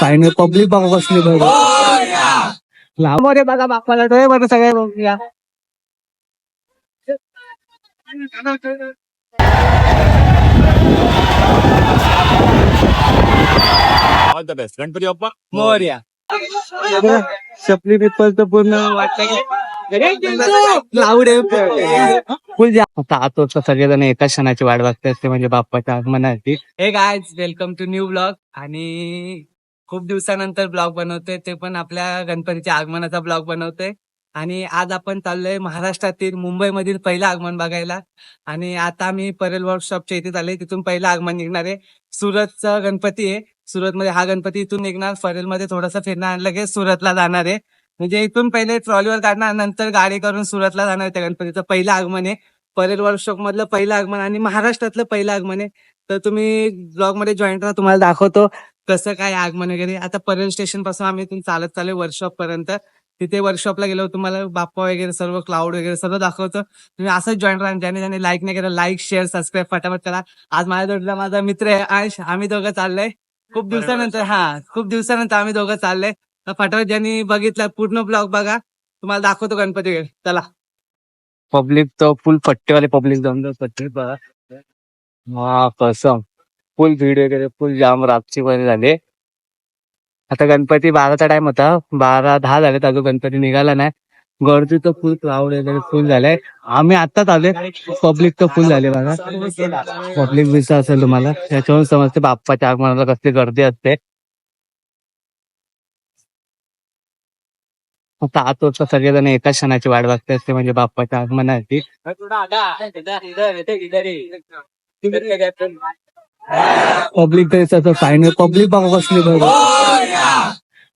Final public बघा कसली बघा लांब रे बघा बाप्पाला डोळे बरं सगळे बघूया. All the best Ganpati Bappa Morya. तर पूर्ण आता सगळेजण एका क्षणाची वाट बघतात ते म्हणजे बाप्पाच्या आगमनाची. Hey guys welcome to new blog आणि खूप दिवसानंतर ब्लॉग बनवतोय ते पण आपल्या गणपतीच्या आगमनाचा ब्लॉग बनवतोय. आणि आज आपण चाललोय महाराष्ट्रातील मुंबईमधील पहिलं आगमन बघायला. आणि आता आम्ही परेल वर्कशॉपच्या इथे चाललोय तिथून पहिलं आगमन निघणार आहे. सुरतचा गणपती आहे. सुरतमध्ये हा गणपती इथून निघणार फरेलमध्ये थोडासा फिरणार आणि लगेच सुरतला जाणार आहे. म्हणजे इथून पहिले ट्रॉलीवर काढणार नंतर गाडी करून सुरतला जाणार आहे त्या गणपतीचं पहिलं आगमन आहे. परेल वर्कशॉप मधलं पहिलं आगमन आणि महाराष्ट्रातलं पहिलं आगमन आहे. तर तुम्ही ब्लॉगमध्ये जॉईन करा तुम्हाला दाखवतो. कसं काय आगमन वगैरे. आता परेल स्टेशनपासून आम्ही इथून चालत चालू वर्कशॉप पर्यंत. तिथे वर्कशॉपला गेलो तुम्हाला बाप्पा वगैरे सर्व क्लाउड वगैरे सर्व दाखवतो. तुम्ही असंच जॉईन राहा. ज्याने ज्याने लाईक नाही केलं लाईक शेअर सबस्क्राईब फटाफट करा. आज माझ्या जोडीला माझा मित्र आहे आयुष आम्ही दोघं चाललोय. खूप दिवसानंतर हा खूप दिवसानंतर आम्ही दोघं चाललोय. तर फटाफट ज्यांनी बघितलं पूर्ण ब्लॉग बघा. तुम्हाला दाखवतो गणपती वगैरे. चला. पब्लिक तो फुल पट्टेवाले पब्लिक जाऊन पट्टे बघा. हा कसं? फुल भीड वगैरे फुल जाम रातची वगैरे झाले. आता गणपती बाराचा टाइम होता. बारा दहा झाले अजून गणपती निघाला नाही. गर्दी तर फुल क्राऊड वगैरे फुल झालाय. आम्ही आताच आले पब्लिक तर फुल झाले बघा. पब्लिक दिसत असेल तुम्हाला. त्याच्यावरून समजते बाप्पाच्या आगमनाला कसली गर्दी असते. आता आतो सगळेजण एका क्षणाची वाट बघते असते म्हणजे बाप्पाच्या आगमनाची पब्लिक तर फायनल पब्लिक बघा कसली बघा.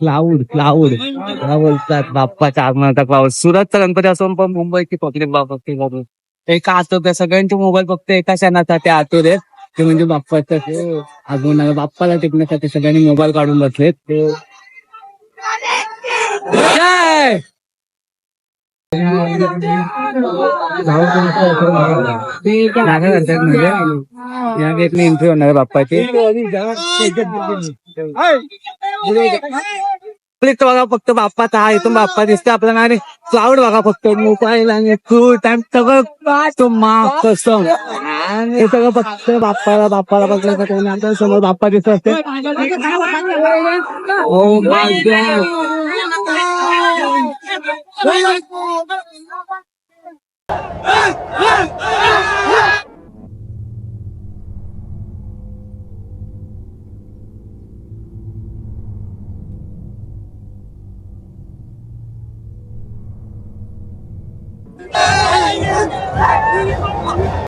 क्लाउड क्लाउड काय बोलतात बाप्पा चार क्लाउड सुरतचा गणपती असून पण मुंबईची पब्लिक बघते बघून एका आतोर त्या सगळ्यांचे मोबाईल फक्त एका क्षणाचा ते आतुर आहेत. ते म्हणजे बाप्पाचं ते. आगमनाला बाप्पाला टिकण्यासाठी सगळ्यांनी मोबाईल काढून बसलेत. ते. म्हणजे या गेटने एंट्री होणार बाप्पाची बघा फक्त बाप्पाचा हा इथून बाप्पा दिसते आपल्याला आणि क्लाउड बघा फक्त मोबाईल आणि फूल टाइम सगळं तो माफ कसं हे सगळं फक्त बाप्पाला बाप्पाला बघण्यासाठी आणि आपल्यासमोर बाप्पा दिसत असते 来呀！来呀！来呀！来呀！呀！来呀！来！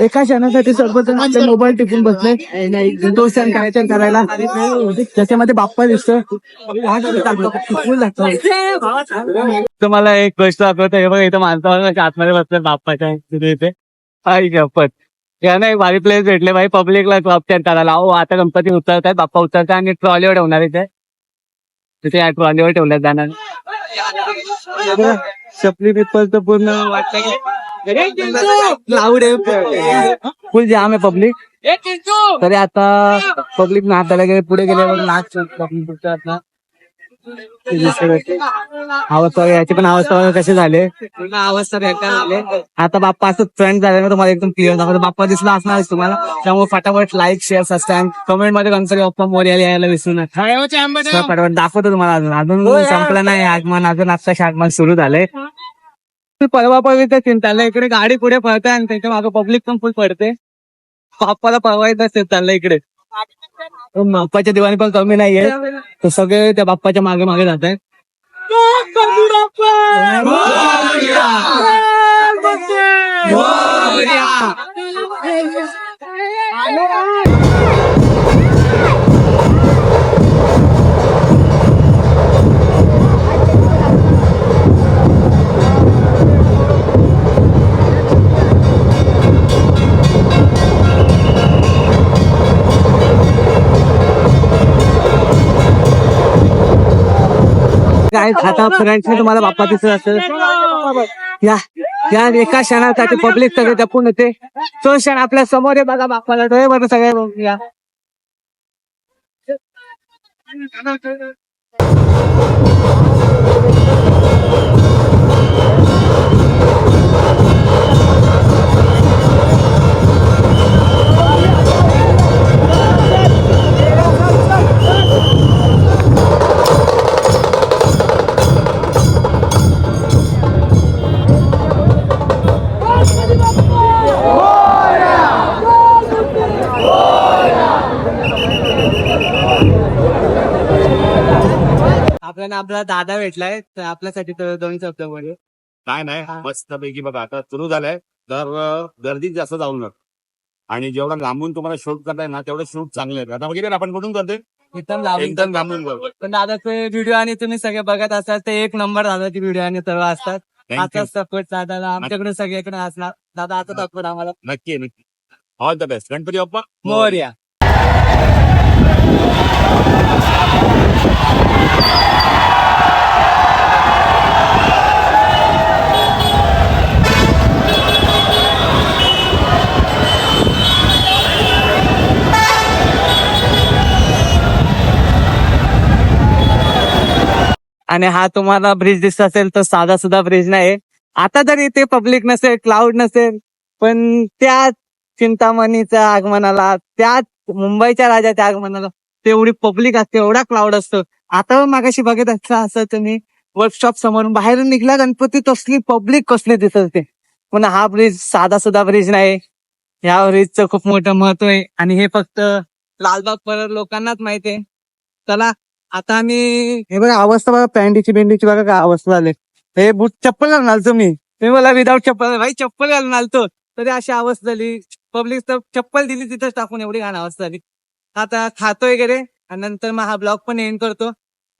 एका क्षणासाठी सर्वजण आपले मोबाईल टिपून बसले. तो क्षण करायचा करायला. त्याच्यामध्ये बाप्पा दिसतो. तुम्हाला एक गोष्ट दाखवतो हे बघा इथं माणसावर आतमध्ये बसले बाप्पाच्या. तिथे इथे. आई शपथ यांना एक भारी प्लेस भेटले. भाई पब्लिकला क्लबच्या करायला हो आता गणपती उतरतात बाप्पा उतरतात आणि ट्रॉलीवर ठेवणार इथे. तिथे या ट्रॉलीवर ठेवण्यात जाणार. शपली पेपर तर पूर्ण लाऊड आहे फुल जाम आहे पब्लिक. तरी आता पब्लिक नाचायला गेले पुढे गेल्यावर नाच आता. याची पण अवस्था कसे झाले? बेकार झाले. आता बाप्पा असं फ्रेंड झाले ना तुम्हाला एकदम क्लिअर दाखवतो बाप्पा दिसला असणार तुम्हाला. त्यामुळे फटाफट लाईक शेअर सबस्क्राईब कमेंटमध्ये गणपती बाप्पा मोर्याला यायला विसरू नका. तर फटाफट दाखवतो तुम्हाला अजून. अजून संपलं नाही आगमन. अजून आत्ताशी आगमन सुरू झालंय. परवा पळवित त्याला इकडे गाडी पुढे पळते आणि त्याच्यामागे पब्लिक पण फुल पडते. बाप्पाला पळवायचं असेल त्याला इकडे. बाप्पाच्या दिवाणी पण कमी नाहीये. तर सगळे त्या बाप्पाच्या मागे मागे जात आहेत काय खाता फ्रेंड्स तुम्हाला बाप्पा दिसत असेल. या या एका क्षणासाठी पब्लिक सगळे जपून येते. तो क्षण आपल्यासमोर आहे बघा बाप्पाला. डोळे बरं सगळे बघून या आपल्याला आपला दादा भेटलाय तर आपल्यासाठी तर दोन शब्द बोलू काय नाही. मस्त पैकी बघा आता सुरू झालंय. तर गर्दीत जास्त जाऊ नका. आणि जेवढा लांबून तुम्हाला शूट करताय ना तेवढं शूट चांगलं आता वगैरे आपण कुठून करतोय? एकदम लावून एकदम लांबून पण दादाचे व्हिडिओ आणि तुम्ही सगळे बघत असाल ते एक नंबर दादाचे व्हिडिओ आणि सर्व असतात. आता सपोर्ट दादाला आमच्याकडे सगळीकडे असणार. दादा आता सपोर्ट आम्हाला. नक्की नक्की. All the best Ganpati Bappa Morya. आणि हा तुम्हाला ब्रिज दिसत असेल तर साधा सुद्धा ब्रिज नाही. आता जरी ते पब्लिक नसेल क्लाउड नसेल पण त्या चिंतामणीच्या आगमनाला त्या मुंबईच्या राजाच्या आगमनाला तेवढी पब्लिक असते एवढा क्लाउड असतो. आता मागाशी बघत असता असं तुम्ही वर्कशॉप समोरून बाहेरून निघला गणपती तसली पब्लिक कसली दिसत होते. पण हा ब्रिज साधा सुद्धा ब्रिज नाही. या ब्रिजचं खूप मोठं महत्त्व आहे. आणि हे फक्त लालबाग परत लोकांनाच माहिती आहे. चला आता आम्ही हे बघा अवस्था बघा पॅन्टीची बेंडीची बघा काय अवस्था झाली. हे बूट चप्पल घालून आलतो मी. तुम्ही मला विदाऊट चप्पल. भाई चप्पल घालून आलतो. तरी अशी अवस्था झाली. पब्लिक तर चप्पल दिली तिथंच टाकून एवढी घाण अवस्था झाली. आता खातो वगैरे आणि नंतर मग हा ब्लॉग पण एंड करतो.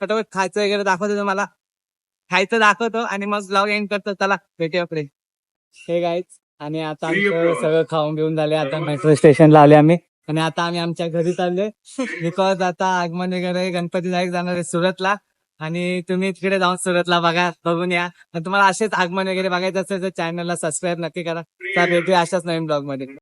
फटाफट खायचं वगैरे दाखवतो तुम्हाला. खायचं दाखवतो आणि मग ब्लॉग एंड करतो. चला भेटूया पुढे. हे गाईच आणि आता आमचं सगळं खाऊन घेऊन झाले आता मेट्रो स्टेशनला आले आम्ही. आणि आता आम्ही आमच्या घरी चाललोय. बिकॉज आता आगमन वगैरे गणपती जायक जाणार आहे सुरतला. आणि तुम्ही तिकडे जाऊन सुरतला बघा बघून या. आणि तुम्हाला असेच आगमन वगैरे बघायचं असेल तर चॅनलला सबस्क्राईब नक्की करा. तर भेटूया अशाच नवीन ब्लॉगमध्ये.